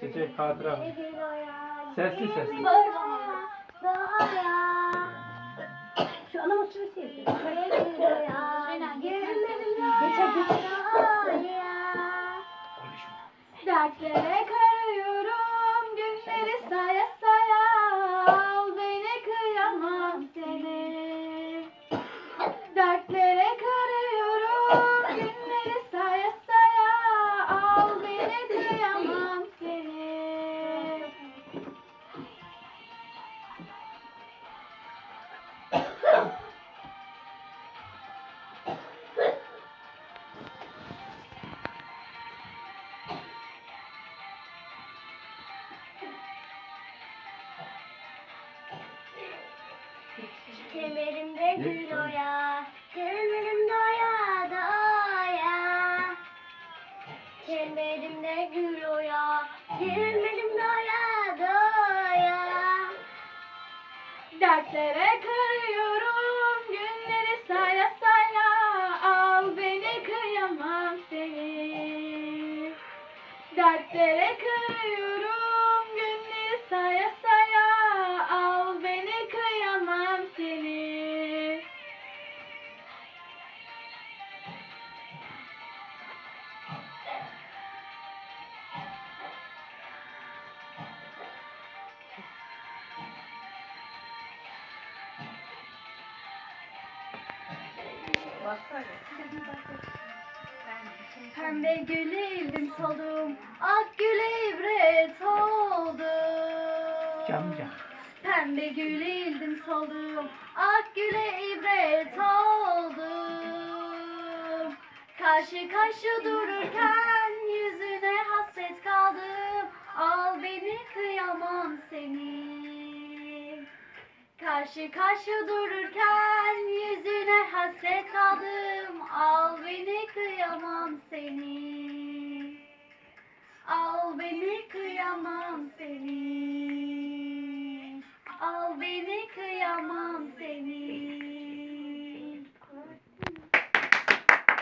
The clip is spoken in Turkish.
şey hatıra. Sesli sesli. Şu anama süresi yapıyor. Dertlere Kemerimde gül oya, kemerim doya doya. Kemerimde gül oya, kemerim doya doya. Dertlere karıyorum günleri saya saya Al beni kıyamam seni Dertlere karıyorum Pembe gülüydüm solum, ak güle ibret oldum. Camca. Pembe gülüydüm solum, ak güle ibret oldum. Karşı karşı dururken yüzüne hasret kaldım. Al beni kıyamam seni. Karşı karşı dururken yüzüne hasret